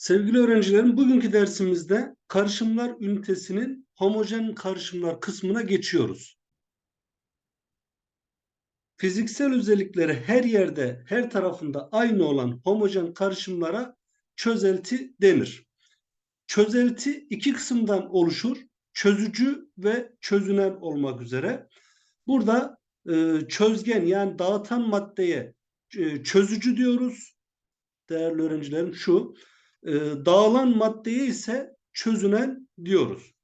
Sevgili öğrencilerim, bugünkü dersimizde karışımlar ünitesinin homojen karışımlar kısmına geçiyoruz. Fiziksel özellikleri her yerde, her tarafında aynı olan homojen karışımlara çözelti denir. Çözelti iki kısımdan oluşur. Çözücü ve çözünen olmak üzere. Burada e, çözgen yani dağıtan maddeye e, çözücü diyoruz. Değerli öğrencilerim şu. E, dağılan maddeye ise çözünen diyoruz.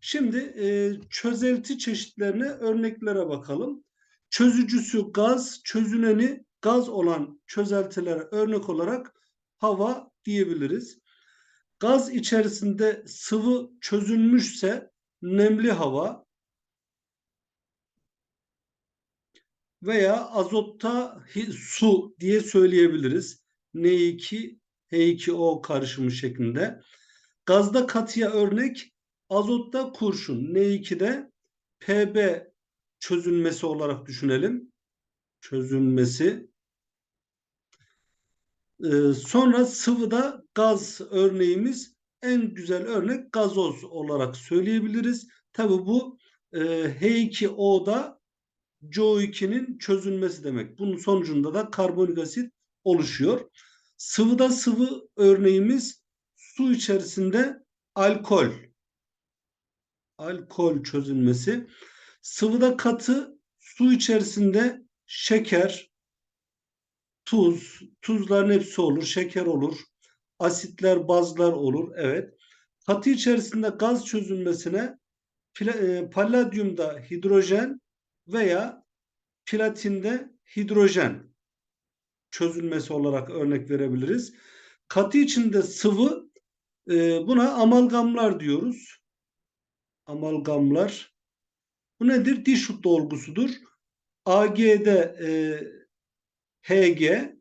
Şimdi e, çözelti çeşitlerine örneklere bakalım. Çözücüsü gaz, çözüneni gaz olan çözeltilere örnek olarak hava diyebiliriz. Gaz içerisinde sıvı çözülmüşse nemli hava veya azotta su diye söyleyebiliriz. N2 H2O karışımı şeklinde. Gazda katıya örnek azotta kurşun N2'de Pb çözünmesi olarak düşünelim. Çözünmesi. Ee, sonra sıvıda gaz örneğimiz en güzel örnek gazoz olarak söyleyebiliriz. Tabi bu e, H2O'da CO2'nin çözülmesi demek. Bunun sonucunda da karbonik asit oluşuyor. Sıvıda sıvı örneğimiz su içerisinde alkol. Alkol çözülmesi. Sıvıda katı su içerisinde şeker, tuz, tuzların hepsi olur, şeker olur, asitler, bazlar olur. Evet. Katı içerisinde gaz çözülmesine e, paladyumda hidrojen veya platinde hidrojen çözülmesi olarak örnek verebiliriz. Katı içinde sıvı e, buna amalgamlar diyoruz. Amalgamlar. Bu nedir? Diş dolgusudur. AG'de e, HG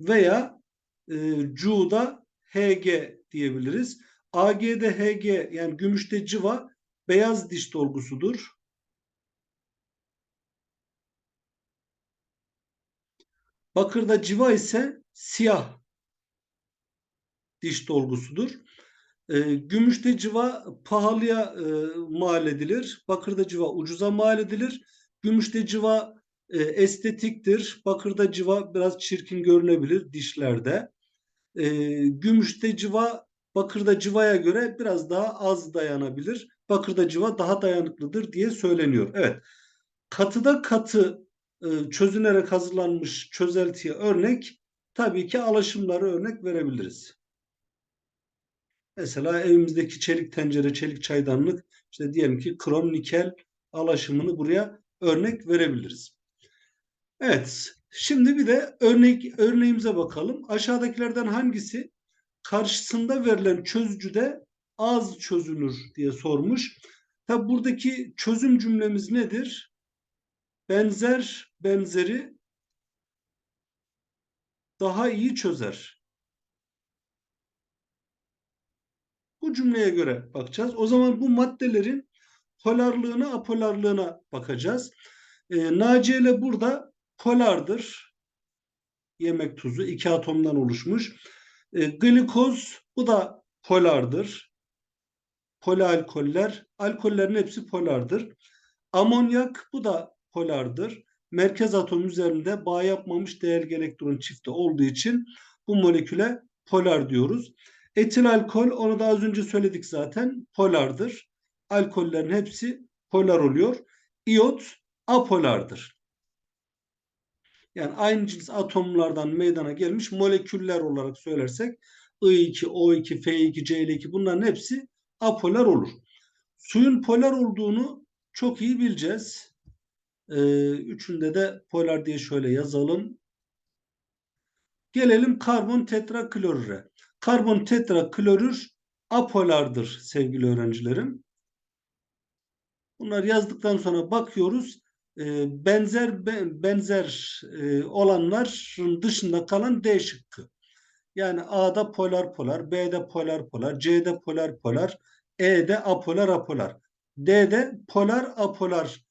veya e, CU'da HG diyebiliriz. AG'de HG yani gümüşte civa beyaz diş dolgusudur. Bakırda civa ise siyah diş dolgusudur. E, gümüşte civa pahalıya e, mal edilir. Bakırda civa ucuza mal edilir. Gümüşte civa e, estetiktir. Bakırda civa biraz çirkin görünebilir dişlerde. E, gümüşte civa bakırda civaya göre biraz daha az dayanabilir. Bakırda civa daha dayanıklıdır diye söyleniyor. Evet. Katıda katı e, çözünerek hazırlanmış çözeltiye örnek tabii ki alaşımları örnek verebiliriz. Mesela evimizdeki çelik tencere, çelik çaydanlık işte diyelim ki krom nikel alaşımını buraya örnek verebiliriz. Evet. Şimdi bir de örnek örneğimize bakalım. Aşağıdakilerden hangisi karşısında verilen çözücüde az çözünür diye sormuş. Tabi buradaki çözüm cümlemiz nedir? Benzer benzeri daha iyi çözer. Bu cümleye göre bakacağız. O zaman bu maddelerin polarlığına, apolarlığına bakacağız. E, NaCl burada polardır. Yemek tuzu iki atomdan oluşmuş. E, glikoz bu da polardır. Polialkoller, alkollerin hepsi polardır. Amonyak bu da polardır. Merkez atom üzerinde bağ yapmamış değerli elektron çifti olduğu için bu moleküle polar diyoruz. Etil alkol onu da az önce söyledik zaten polardır. Alkollerin hepsi polar oluyor. İyot apolardır. Yani aynı cins atomlardan meydana gelmiş moleküller olarak söylersek I2, O2, F2, Cl2 bunların hepsi apolar olur. Suyun polar olduğunu çok iyi bileceğiz. Ee, üçünde de polar diye şöyle yazalım. Gelelim karbon tetraklorüre. Karbon tetraklorür apolardır sevgili öğrencilerim. Bunları yazdıktan sonra bakıyoruz. E, benzer benzer e, olanların dışında kalan D şıkkı. Yani A'da polar polar, B'de polar polar, C'de polar polar, E'de apolar apolar. D'de polar apolar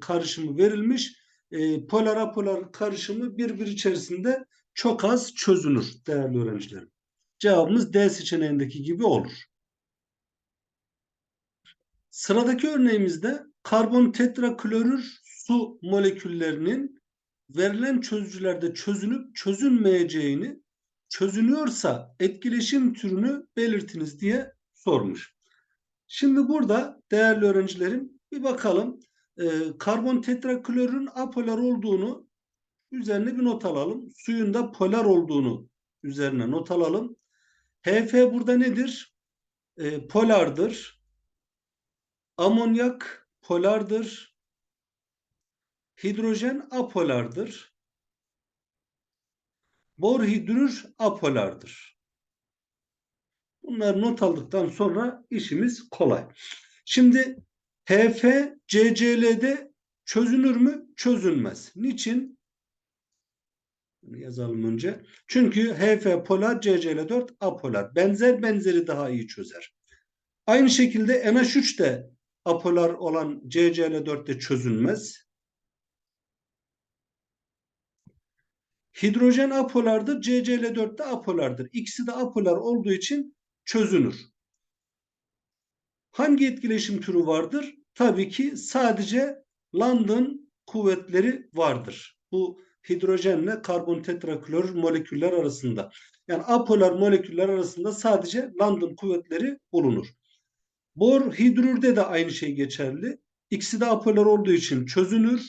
karışımı verilmiş. E, polar apolar karışımı birbiri içerisinde çok az çözünür değerli öğrencilerim. Cevabımız D seçeneğindeki gibi olur. Sıradaki örneğimizde karbon tetraklorür su moleküllerinin verilen çözücülerde çözünüp çözünmeyeceğini çözünüyorsa etkileşim türünü belirtiniz diye sormuş. Şimdi burada değerli öğrencilerim bir bakalım. Ee, karbon tetraklorürün apolar olduğunu üzerine bir not alalım. Suyun da polar olduğunu üzerine not alalım. HF burada nedir? Ee, polardır. Amonyak polardır. Hidrojen apolardır. Borhidrür apolardır. Bunları not aldıktan sonra işimiz kolay. Şimdi HF CCL'de çözünür mü? Çözünmez. Niçin? Yazalım önce. Çünkü HF polar, CCl4 apolar. Benzer benzeri daha iyi çözer. Aynı şekilde NH3 de apolar olan CCl4'te çözünmez. Hidrojen apolardır, CCl4 de apolardır. İkisi de apolar olduğu için çözünür. Hangi etkileşim türü vardır? Tabii ki sadece London kuvvetleri vardır. Bu hidrojenle karbon tetraklor moleküller arasında. Yani apolar moleküller arasında sadece London kuvvetleri bulunur. Bor hidrürde de aynı şey geçerli. İkisi de apolar olduğu için çözünür.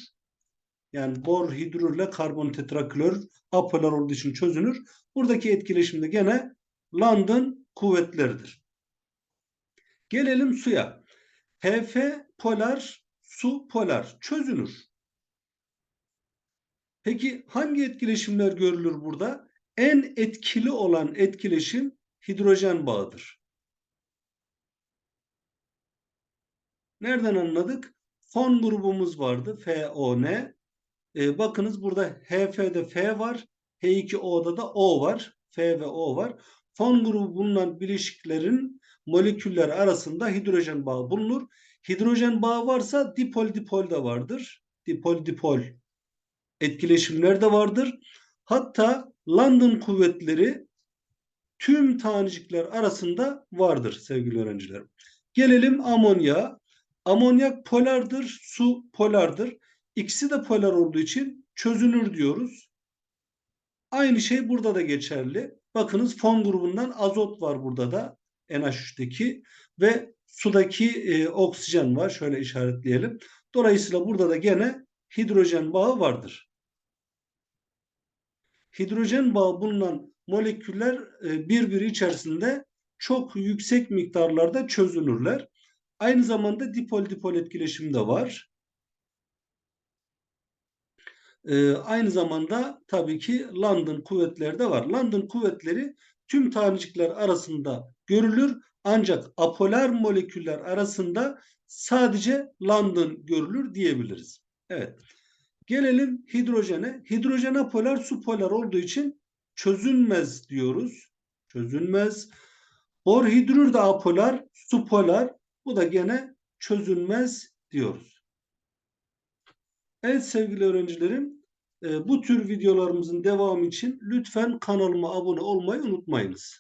Yani bor hidrürle karbon tetraklor apolar olduğu için çözünür. Buradaki etkileşimde gene London kuvvetleridir. Gelelim suya. HF polar, su polar çözünür. Peki hangi etkileşimler görülür burada? En etkili olan etkileşim hidrojen bağıdır. Nereden anladık? Fon grubumuz vardı. FON. Ee, bakınız burada HF'de F var. H2O'da da O var. F ve O var. Fon grubu bulunan bileşiklerin moleküller arasında hidrojen bağı bulunur. Hidrojen bağı varsa dipol dipol da vardır. Dipol dipol etkileşimler de vardır. Hatta London kuvvetleri tüm tanecikler arasında vardır sevgili öğrencilerim. Gelelim amonya. Amonyak polardır, su polardır. İkisi de polar olduğu için çözünür diyoruz. Aynı şey burada da geçerli. Bakınız fon grubundan azot var burada da NH3'teki ve sudaki e, oksijen var. Şöyle işaretleyelim. Dolayısıyla burada da gene hidrojen bağı vardır. Hidrojen bağı bulunan moleküller e, birbiri içerisinde çok yüksek miktarlarda çözünürler. Aynı zamanda dipol dipol etkileşim de var. Ee, aynı zamanda tabii ki London kuvvetleri de var. London kuvvetleri tüm tanecikler arasında görülür ancak apolar moleküller arasında sadece London görülür diyebiliriz. Evet. Gelelim hidrojene. Hidrojen apolar su polar olduğu için çözünmez diyoruz. Çözünmez. Borhidrür de apolar, su polar. Bu da gene çözünmez diyoruz. Evet sevgili öğrencilerim, bu tür videolarımızın devamı için lütfen kanalıma abone olmayı unutmayınız.